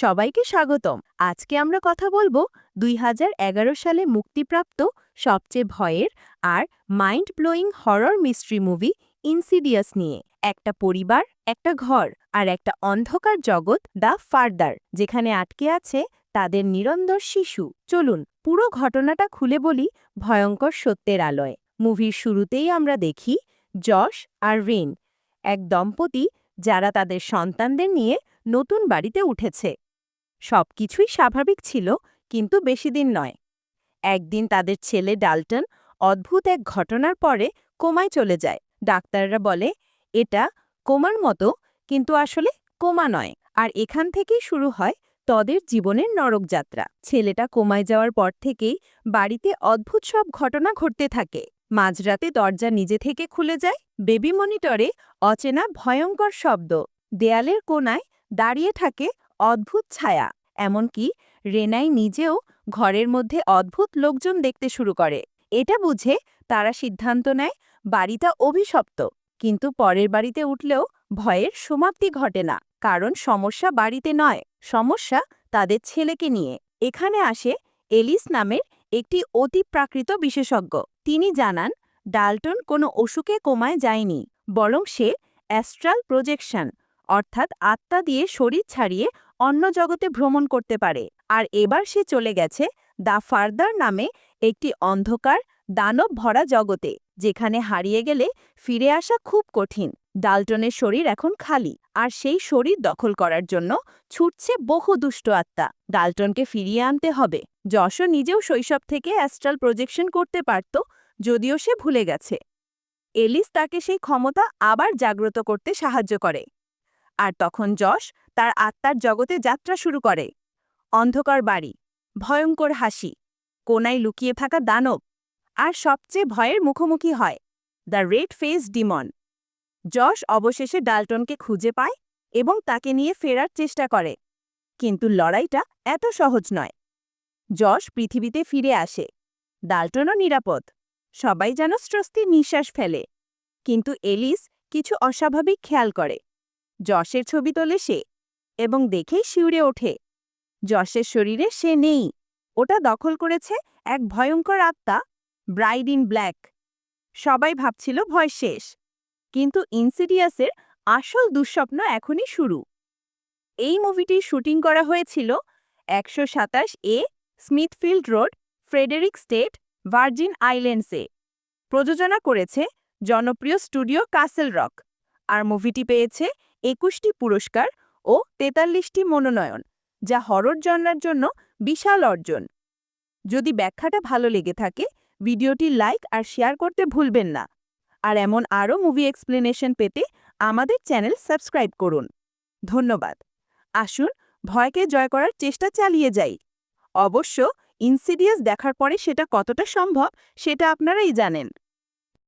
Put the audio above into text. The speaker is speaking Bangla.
সবাইকে স্বাগতম। আজকে আমরা কথা বলব দুই হাজার এগারো সালে মুক্তিপ্রাপ্ত সবচেয়ে ভয়ের আর mind blowing horror mystery movie Insidious নিয়ে। একটা পরিবার, একটা ঘর আর একটা অন্ধকার জগৎ দ্য ফার্দার, যেখানে আটকে আছে তাদের নিরন্তর শিশু। চলুন পুরো ঘটনাটা খুলে বলি ভয়ঙ্কর সত্যের আলোয়। মুভির শুরুতেই আমরা দেখি যশ আর রেন, এক দম্পতি যারা তাদের সন্তানদের নিয়ে নতুন বাড়িতে উঠেছে। সবকিছুই স্বাভাবিক ছিল, কিন্তু বেশি দিন নয়। একদিন তাদের ছেলে ডাল্টন অদ্ভুত এক ঘটনার পরে কোমায় চলে যায়। ডাক্তাররা বলে, এটা কোমার মতো, কিন্তু আসলে কোমা নয়। আর এখান থেকেই শুরু হয় তদের জীবনের নরকযাত্রা ছেলেটা কোমায় যাওয়ার পর থেকেই বাড়িতে অদ্ভুত সব ঘটনা ঘটতে থাকে। মাঝরাতে দরজা নিজে থেকে খুলে যায়, বেবি মনিটরে অচেনা ভয়ঙ্কর শব্দ। দেয়ালের কোনায় দাঁড়িয়ে থাকে অদ্ভুত ছায়া, এমনকি রেনাই নিজেও ঘরের মধ্যে অদ্ভুত লোকজন দেখতে শুরু করে। এটা বুঝে তারা সিদ্ধান্ত নেয়, বাড়িটা অভিশপ্ত। কিন্তু পরের বাড়িতে উঠলেও ভয়ের সমাপ্তি ঘটে না, কারণ সমস্যা বাড়িতে নয়, সমস্যা তাদের ছেলেকে নিয়ে। এখানে আসে এলিস নামের একটি অতি প্রাকৃত বিশেষজ্ঞ। তিনি জানান, ডাল্টন কোনো অসুখে কোমায় যায়নি, বরং সে অ্যাস্ট্রাল প্রজেকশন অর্থাৎ আত্মা দিয়ে শরীর ছাড়িয়ে অন্য জগতে ভ্রমণ করতে পারে। আর এবার সে চলে গেছে দ্য ফার্দার নামে একটি অন্ধকার দানব ভরা জগতে, যেখানে হারিয়ে গেলে ফিরে আসা খুব কঠিন। ডাল্টনের শরীর এখন খালি, আর সেই শরীর দখল করার জন্য ছুটছে বহু দুষ্ট আত্মা। ডাল্টনকে ফিরিয়ে আনতে হবে। যশও নিজেও শৈশব থেকে অ্যাস্ট্রাল প্রজেকশন করতে পারত, যদিও সে ভুলে গেছে। এলিস তাকে সেই ক্ষমতা আবার জাগ্রত করতে সাহায্য করে। আর তখন যশ তার আত্মার জগতে যাত্রা শুরু করে। অন্ধকার বাড়ি, ভয়ঙ্কর হাসি কোনায় লুকিয়ে থাকা দানব, আর সবচেয়ে ভয়ের মুখোমুখি হয়, the red face demon. Josh অবশেষে ডাল্টনকে খুঁজে পায় এবং তাকে নিয়ে ফেরার চেষ্টা করে, কিন্তু লড়াইটা এত সহজ নয়। যশ পৃথিবীতে ফিরে আসে, ডাল্টনও নিরাপদ, সবাই যেন স্বস্তির নিঃশ্বাস ফেলে, কিন্তু এলিস কিছু অস্বাভাবিক খেয়াল করে। যশের ছবি তোলে সে এবং দেখেই শিউরে ওঠে। যশের শরীরে সে নেই। ওটা দখল করেছে এক ভয়ঙ্কর আত্মা, ব্রাইড ইন ব্ল্যাক। সবাই ভাবছিল ভয় শেষ। কিন্তু ইনসিডিয়াসের আসল দুঃস্বপ্ন এখনই শুরু। এই মুভিটির শুটিং করা হয়েছিল একশো সাতাশ A Smithfield road, Frederiksted, Virgin আইল্যান্ডসে। প্রযোজনা করেছে জনপ্রিয় স্টুডিও কাসেল রক। আর মুভিটি পেয়েছে একুশটি পুরস্কার ও তেতাল্লিশটি মনোনয়ন, যা হরর জন্নার জন্য বিশাল অর্জন। যদি ব্যাখ্যাটা ভালো লেগে থাকে, ভিডিওটি লাইক আর শেয়ার করতে ভুলবেন না। আর এমন আরও মুভি এক্সপ্লেনেশন পেতে আমাদের চ্যানেল সাবস্ক্রাইব করুন। ধন্যবাদ। আসুন, ভয়কে জয় করার চেষ্টা চালিয়ে যাই। অবশ্য, ইনসিডিয়াস দেখার পরে সেটা কতটা সম্ভব, সেটা আপনারাই জানেন।